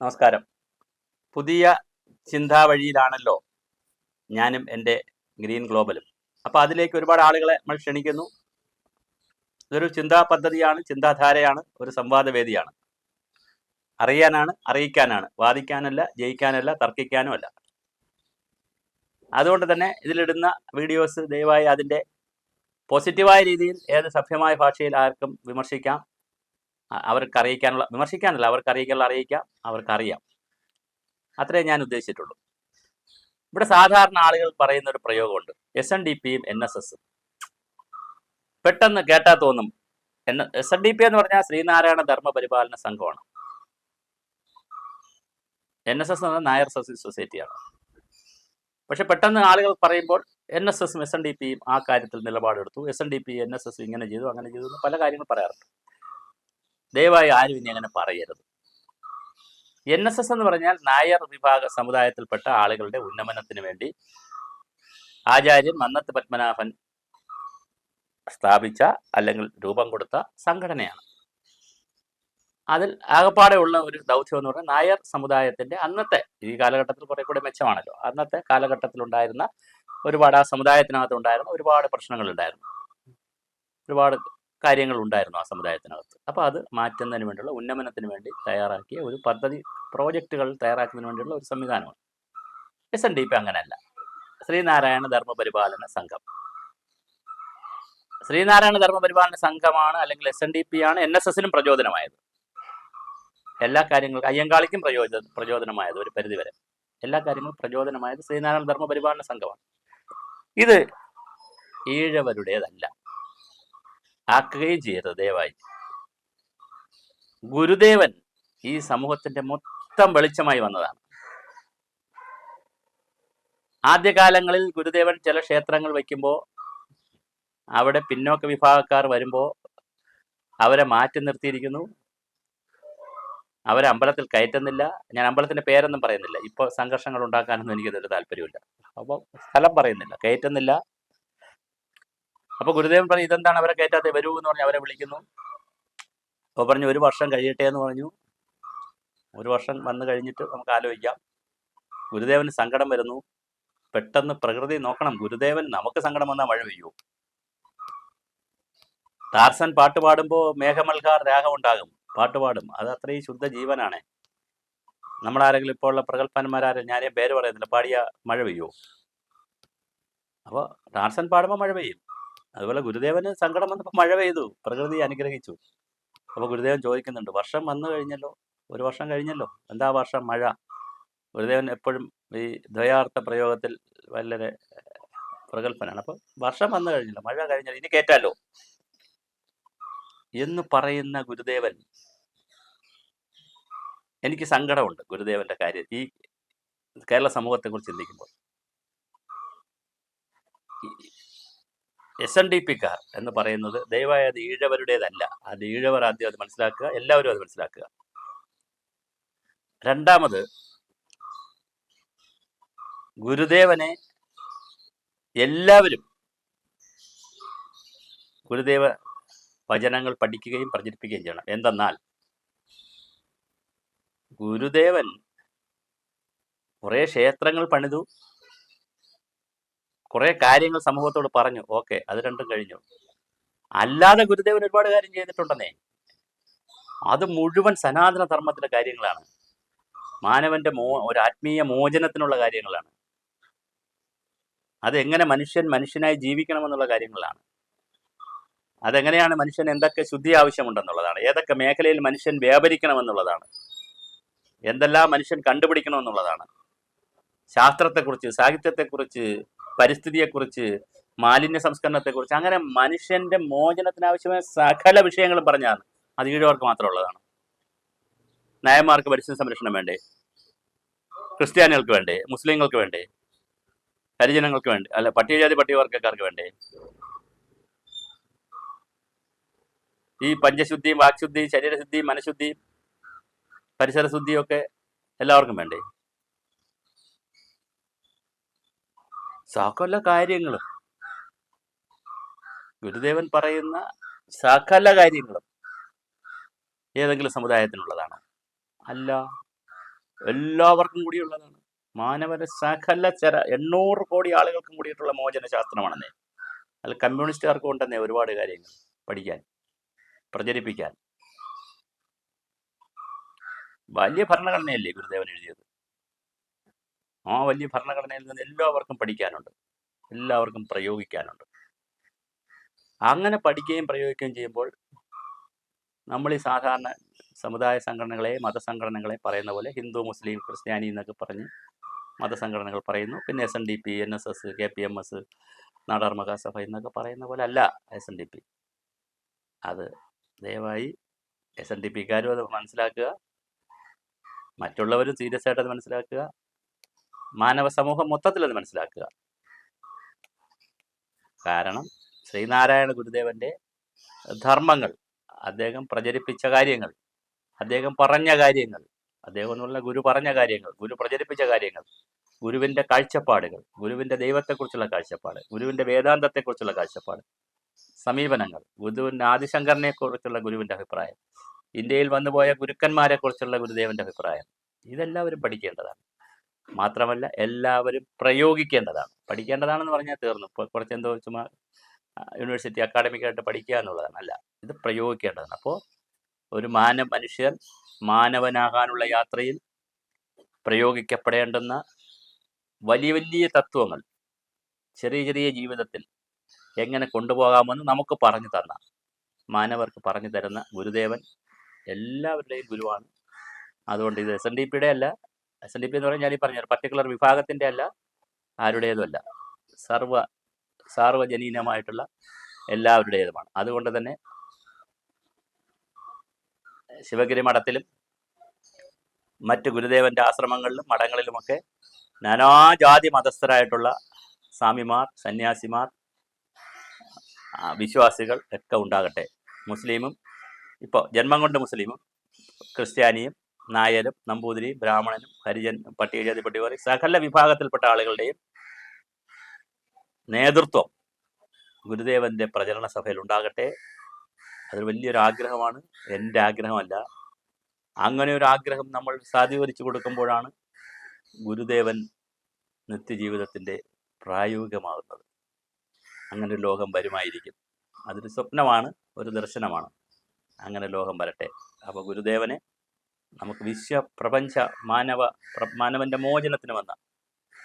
നമസ്കാരം. പുതിയ ചിന്താവഴിയിലാണല്ലോ ഞാനും എന്റെ ഗ്രീൻ ഗ്ലോബലും. അപ്പോൾ അതിലേക്ക് ഒരുപാട് ആളുകളെ നമ്മൾ ക്ഷണിക്കുന്നു. ഇതൊരു ചിന്താ പദ്ധതിയാണ് ചിന്താധാരയാണ് ഒരു സംവാദവേദിയാണ്. അറിയാനാണ് അറിയിക്കാനാണ്. വാദിക്കാനല്ല ജയിക്കാനല്ല തർക്കിക്കാനും അല്ല. അതുകൊണ്ട് തന്നെ ഇതിലിടുന്ന വീഡിയോസ് ദയവായി അതിന്റെ പോസിറ്റീവായ രീതിയിൽ ഏത് സഭ്യമായ ഭാഷയിൽ ആർക്കും വിമർശിക്കാം. അവർക്ക് അറിയിക്കാനുള്ള വിമർശിക്കാനല്ല അവർക്ക് അറിയിക്കാനുള്ള അറിയിക്കാം അവർക്ക് അറിയാം അത്രേ ഞാൻ ഉദ്ദേശിച്ചിട്ടുള്ളൂ. ഇവിടെ സാധാരണ ആളുകൾ പറയുന്ന ഒരു പ്രയോഗമുണ്ട് എസ് എൻ ഡി പിയും എൻ എസ് എസും പെട്ടെന്ന് കേട്ടാ തോന്നും. N S N D P എന്ന് പറഞ്ഞാൽ ശ്രീനാരായണ ധർമ്മ പരിപാലന സംഘമാണ്. എൻ എസ് എസ് എന്ന് പറഞ്ഞാൽ നായർ സൊസൈ- സൊസൈറ്റിയാണ്. പക്ഷെ പെട്ടെന്ന് ആളുകൾ പറയുമ്പോൾ എൻ എസ് എസും എസ് എൻ ഡി പിയും ആ കാര്യത്തിൽ നിലപാടെടുത്തു. S N D P N S S ഇങ്ങനെ ചെയ്തു അങ്ങനെ ചെയ്തു എന്ന് പല കാര്യങ്ങൾ പറയാറുണ്ട്. ദയവായി ആരും ഇനി അങ്ങനെ പറയരുത്. എൻ എസ് എസ് എന്ന് പറഞ്ഞാൽ നായർ വിഭാഗ സമുദായത്തിൽപ്പെട്ട ആളുകളുടെ ഉന്നമനത്തിന് വേണ്ടി ആചാര്യൻ മന്നത്ത് പത്മനാഭൻ സ്ഥാപിച്ച അല്ലെങ്കിൽ രൂപം കൊടുത്ത സംഘടനയാണ്. അതിൽ ആകപ്പാടെ ഉള്ള ഒരു ദൗത്യം എന്ന് പറഞ്ഞാൽ നായർ സമുദായത്തിന്റെ അന്നത്തെ ഈ കാലഘട്ടത്തിൽ കുറെ കൂടെ മെച്ചമാണല്ലോ. അന്നത്തെ കാലഘട്ടത്തിലുണ്ടായിരുന്ന ഒരുപാട് ആ സമുദായത്തിനകത്ത് ഉണ്ടായിരുന്ന ഒരുപാട് പ്രശ്നങ്ങൾ ഉണ്ടായിരുന്നു. ഒരുപാട് കാര്യങ്ങൾ ഉണ്ടായിരുന്നു ആ സമുദായത്തിനകത്ത്. അപ്പോൾ അത് മാറ്റുന്നതിന് വേണ്ടിയുള്ള ഉന്നമനത്തിന് വേണ്ടി തയ്യാറാക്കിയ ഒരു പദ്ധതി പ്രോജക്റ്റുകൾ തയ്യാറാക്കുന്നതിന് വേണ്ടിയുള്ള ഒരു സംവിധാനമാണ്. എസ് എൻ ഡി പി അങ്ങനെയല്ല. ശ്രീനാരായണ ധർമ്മപരിപാലന സംഘം. ശ്രീനാരായണ ധർമ്മപരിപാലന സംഘമാണ് അല്ലെങ്കിൽ എസ് എൻ ഡി പി ആണ് എൻ എസ് എസിനും പ്രചോദനമായത്. എല്ലാ കാര്യങ്ങൾക്കും അയ്യങ്കാളിക്കും പ്രയോജന പ്രചോദനമായത് ഒരു പരിധിവരെ. എല്ലാ കാര്യങ്ങളും പ്രചോദനമായത് ശ്രീനാരായണ ധർമ്മപരിപാലന സംഘമാണ്. ഇത് ഈഴവരുടേതല്ല. ആക്കുകയും ചെയ്യരുത് ദയവായി. ഗുരുദേവൻ ഈ സമൂഹത്തിന്റെ മൊത്തം വെളിച്ചമായി വന്നതാണ്. ആദ്യകാലങ്ങളിൽ ഗുരുദേവൻ ചില ക്ഷേത്രങ്ങൾ വയ്ക്കുമ്പോൾ അവിടെ പിന്നോക്ക വിഭാഗക്കാർ വരുമ്പോൾ അവരെ മാറ്റി നിർത്തിയിരിക്കുന്നു. അവരെ അമ്പലത്തിൽ കയറ്റുന്നില്ല. ഞാൻ അമ്പലത്തിന്റെ പേരൊന്നും പറയുന്നില്ല. ഇപ്പോൾ സംഘർഷങ്ങൾ ഉണ്ടാക്കാനൊന്നും എനിക്കതൊരു താല്പര്യമില്ല. അപ്പോൾ സ്ഥലം പറയുന്നില്ല. കയറ്റുന്നില്ല. അപ്പൊ ഗുരുദേവൻ പറഞ്ഞു ഇതെന്താണ് അവരെ കയറ്റാതെ വരൂ എന്ന് പറഞ്ഞു അവരെ വിളിക്കുന്നു. അപ്പോൾ പറഞ്ഞു ഒരു വർഷം കഴിയട്ടെ എന്ന് പറഞ്ഞു. ഒരു വർഷം വന്നു കഴിഞ്ഞിട്ട് നമുക്ക് ആലോചിക്കാം. ഗുരുദേവന് സങ്കടം വരുന്നു. പെട്ടെന്ന് പ്രകൃതി നോക്കണം. ഗുരുദേവൻ നമുക്ക് സങ്കടം വന്നാൽ മഴ പെയ്യൂ ടാർസൻ പാട്ട് പാടുമ്പോൾ മേഘമൽകാർ രാഗം ഉണ്ടാകും. പാട്ട് പാടും. അത് അത്രയും ശുദ്ധ ജീവനാണ്. നമ്മളാരെങ്കിലും ഇപ്പോൾ ഉള്ള പ്രഗത്ഭന്മാരും ഞാനേ പേര് പറയുന്നില്ല. പാടിയ മഴ പെയ്യുമോ അപ്പോൾ ടാർസൻ പാടുമ്പോൾ മഴ പെയ്യും. അതുപോലെ ഗുരുദേവന് സങ്കടം വന്നപ്പോൾ മഴ പെയ്തു പ്രകൃതി അനുഗ്രഹിച്ചു. അപ്പോൾ ഗുരുദേവൻ ചോദിക്കുന്നുണ്ട് വർഷം വന്നു കഴിഞ്ഞല്ലോ? ഒരു വർഷം കഴിഞ്ഞല്ലോ? എന്താ വർഷം? മഴ? ഗുരുദേവൻ എപ്പോഴും ഈ ദ്വയാർത്ഥ പ്രയോഗത്തിൽ വളരെ പ്രഗത്ഭനാണ്. അപ്പോൾ വർഷം വന്നു കഴിഞ്ഞല്ലോ മഴ കഴിഞ്ഞല്ലോ ഇനി കേറ്റാലോ? എന്ന് പറയുന്ന ഗുരുദേവൻ എനിക്ക് സങ്കടമുണ്ട് ഗുരുദേവന്റെ കാര്യം. ഈ കേരള സമൂഹത്തെക്കുറിച്ച് ചിന്തിക്കുമ്പോൾ. എസ് എൻ ഡി പിക്കാർ എന്ന് പറയുന്നത് ദയവായി അത് ഈഴവരുടേതല്ല. അത് ഈഴവർ ആദ്യം അത് മനസ്സിലാക്കുക എല്ലാവരും അത് മനസ്സിലാക്കുക. രണ്ടാമത് ഗുരുദേവനെ എല്ലാവരും ഗുരുദേവ വചനങ്ങൾ പഠിക്കുകയും പ്രചരിപ്പിക്കുകയും ചെയ്യണം. എന്തെന്നാൽ ഗുരുദേവൻ കുറേ ക്ഷേത്രങ്ങൾ പണിതു കുറേ കാര്യങ്ങൾ സമൂഹത്തോട് പറഞ്ഞു. ഓക്കെ അത് രണ്ടും കഴിഞ്ഞു. അല്ലാതെ ഗുരുദേവൻ ഒരുപാട് കാര്യം ചെയ്തിട്ടുണ്ടെന്നേ. അത് മുഴുവൻ സനാതന ധർമ്മത്തിന്റെ കാര്യങ്ങളാണ്. മാനവന്റെ മോ ഒരു ആത്മീയ മോചനത്തിനുള്ള കാര്യങ്ങളാണ്. അതെങ്ങനെ മനുഷ്യൻ മനുഷ്യനായി ജീവിക്കണമെന്നുള്ള കാര്യങ്ങളാണ്. അതെങ്ങനെയാണ് മനുഷ്യൻ എന്തൊക്കെ ശുദ്ധി ആവശ്യമുണ്ടെന്നുള്ളതാണ്. ഏതൊക്കെ മേഖലയിൽ മനുഷ്യൻ വ്യാപരിക്കണമെന്നുള്ളതാണ്. എന്തെല്ലാം മനുഷ്യൻ കണ്ടുപിടിക്കണമെന്നുള്ളതാണ്. ശാസ്ത്രത്തെക്കുറിച്ച് സാഹിത്യത്തെക്കുറിച്ച് പരിസ്ഥിതിയെക്കുറിച്ച് മാലിന്യ സംസ്കരണത്തെക്കുറിച്ച് അങ്ങനെ മനുഷ്യന്റെ മോചനത്തിനാവശ്യമായ സകല വിഷയങ്ങളും പറഞ്ഞാണ്. അത് ഈഴവർക്ക് മാത്രമുള്ളതാണ് നയന്മാർക്ക് പരിസ്ഥിതി സംരക്ഷണം വേണ്ടേ? ക്രിസ്ത്യാനികൾക്ക് വേണ്ടേ? മുസ്ലിങ്ങൾക്ക് വേണ്ടേ? ഹരിജനങ്ങൾക്ക് വേണ്ടേ? അല്ല പട്ടികജാതി പട്ടികവർഗക്കാർക്ക് വേണ്ടേ? ഈ പഞ്ചശുദ്ധി വാക്ശുദ്ധി ശരീരശുദ്ധി മനഃശുദ്ധി പരിസരശുദ്ധിയൊക്കെ എല്ലാവർക്കും വേണ്ടേ? സകല കാര്യങ്ങളും. ഗുരുദേവൻ പറയുന്ന സകല കാര്യങ്ങളും ഏതെങ്കിലും സമുദായത്തിനുള്ളതാണ്? അല്ല. എല്ലാവർക്കും കൂടിയുള്ളതാണ്. മാനവര സകല ചര എണ്ണൂറ് കോടി ആളുകൾക്കും കൂടിയിട്ടുള്ള മോചന ശാസ്ത്രമാണെന്നേ അല്ല കമ്മ്യൂണിസ്റ്റുകാർക്കും ഉണ്ടെന്നേ ഒരുപാട് കാര്യങ്ങൾ പഠിക്കാൻ പ്രചരിപ്പിക്കാൻ. വലിയ ഭരണഘടനയല്ലേ ഗുരുദേവൻ എഴുതിയത്? ആ വലിയ ഭരണഘടനയിൽ നിന്ന് എല്ലാവർക്കും പഠിക്കാനുണ്ട്. എല്ലാവർക്കും പ്രയോഗിക്കാനുണ്ട്. അങ്ങനെ പഠിക്കുകയും പ്രയോഗിക്കുകയും ചെയ്യുമ്പോൾ നമ്മൾ ഈ സാധാരണ സമുദായ സംഘടനകളെ മതസംഘടനകളെ പറയുന്ന പോലെ ഹിന്ദു മുസ്ലിം ക്രിസ്ത്യാനി എന്നൊക്കെ പറഞ്ഞ് മതസംഘടനകൾ പറയുന്നു. പിന്നെ S N D P N S S K P M S Nadar Mahasabha എന്നൊക്കെ പറയുന്ന പോലെ അല്ല എസ് എൻ ഡി പി അത് ദയവായി എസ് എൻ ഡി പിക്കാരും അത് മനസ്സിലാക്കുക. മറ്റുള്ളവരും സീരിയസ് ആയിട്ട് അത് മനസ്സിലാക്കുക. മാനവ സമൂഹം മൊത്തത്തിൽ അത് മനസ്സിലാക്കുക. കാരണം ശ്രീനാരായണ ഗുരുദേവന്റെ ധർമ്മങ്ങൾ അദ്ദേഹം പ്രചരിപ്പിച്ച കാര്യങ്ങൾ അദ്ദേഹം പറഞ്ഞ കാര്യങ്ങൾ അദ്ദേഹം എന്നുള്ള ഗുരു പറഞ്ഞ കാര്യങ്ങൾ ഗുരു പ്രചരിപ്പിച്ച കാര്യങ്ങൾ ഗുരുവിന്റെ കാഴ്ചപ്പാടുകൾ ഗുരുവിന്റെ ദൈവത്തെക്കുറിച്ചുള്ള കാഴ്ചപ്പാട് ഗുരുവിന്റെ വേദാന്തത്തെക്കുറിച്ചുള്ള കാഴ്ചപ്പാട് സമീപനങ്ങൾ ഗുരുവിന്റെ ആദിശങ്കറിനെ കുറിച്ചുള്ള ഗുരുവിന്റെ അഭിപ്രായം ഇന്ത്യയിൽ വന്നുപോയ ഗുരുക്കന്മാരെ കുറിച്ചുള്ള ഗുരുദേവന്റെ അഭിപ്രായം ഇതെല്ലാവരും പഠിക്കേണ്ടതാണ്. മാത്രമല്ല എല്ലാവരും പ്രയോഗിക്കേണ്ടതാണ്. പഠിക്കേണ്ടതാണെന്ന് പറഞ്ഞാൽ തീർന്നു. കുറച്ച് എന്തോ ചുമ്മാ യൂണിവേഴ്സിറ്റി യൂണിവേഴ്സിറ്റി അക്കാഡമിക്കായിട്ട് പഠിക്കുക എന്നുള്ളതാണ്. അല്ല ഇത് പ്രയോഗിക്കേണ്ടതാണ്. അപ്പോൾ ഒരു മാന മനുഷ്യൻ മാനവനാകാനുള്ള യാത്രയിൽ പ്രയോഗിക്കപ്പെടേണ്ടുന്ന വലിയ വലിയ തത്വങ്ങൾ ചെറിയ ചെറിയ ജീവിതത്തിൽ എങ്ങനെ കൊണ്ടുപോകാമെന്ന് നമുക്ക് പറഞ്ഞു തന്ന മാനവർക്ക് പറഞ്ഞു തരുന്ന ഗുരുദേവൻ എല്ലാവരുടെയും ഗുരുവാണ്. അതുകൊണ്ട് ഇത് എസ് എൻ ഡി പിയുടെ അല്ല എസ് എൻ ഡി പി എന്ന് പറഞ്ഞാൽ ഈ പറഞ്ഞ പർട്ടിക്കുലർ വിഭാഗത്തിന്റെ അല്ല ആരുടേതുമല്ല. സർവ സാർവജനീനമായിട്ടുള്ള എല്ലാവരുടേതുമാണ്. അതുകൊണ്ട് തന്നെ ശിവഗിരി മഠത്തിലും മറ്റ് ഗുരുദേവന്റെ ആശ്രമങ്ങളിലും മഠങ്ങളിലുമൊക്കെ നാനാജാതി മതസ്ഥരായിട്ടുള്ള സ്വാമിമാർ സന്യാസിമാർ വിശ്വാസികൾ ഒക്കെ ഉണ്ടാകട്ടെ. മുസ്ലിമും ഇപ്പോൾ ജന്മം കൊണ്ട് മുസ്ലിമും ക്രിസ്ത്യാനിയും നായരും നമ്പൂതിരി ബ്രാഹ്മണനും ഹരിജൻ പട്ടികജാതി പട്ടികവർഗ സകല വിഭാഗത്തിൽപ്പെട്ട ആളുകളുടെയും നേതൃത്വം ഗുരുദേവന്റെ പ്രചരണ സഭയിൽ ഉണ്ടാകട്ടെ. അതൊരു വലിയൊരു ആഗ്രഹമാണ്. എന്റെ ആഗ്രഹമല്ല. അങ്ങനെ ഒരു ആഗ്രഹം നമ്മൾ സാധൂകരിച്ചു കൊടുക്കുമ്പോഴാണ് ഗുരുദേവൻ നിത്യജീവിതത്തിന്റെ പ്രായോഗികമാകുന്നത്. അങ്ങനെ ഒരു ലോകം വരുമായിരിക്കും. അതൊരു സ്വപ്നമാണ് ഒരു ദർശനമാണ്. അങ്ങനെ ലോകം വരട്ടെ. അപ്പോൾ ഗുരുദേവനെ നമുക്ക് വിശ്വ പ്രപഞ്ച മാനവ മാനവന്റെ മോചനത്തിന് വന്ന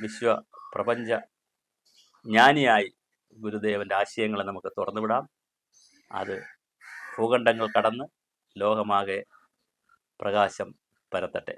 വിശ്വ പ്രപഞ്ച ജ്ഞാനിയായി ഗുരുദേവന്റെ ആശയങ്ങളെ നമുക്ക് തുറന്നുവിടാം. അത് ഭൂഖണ്ഡങ്ങൾ കടന്ന് ലോകമാകെ പ്രകാശം പരത്തട്ടെ.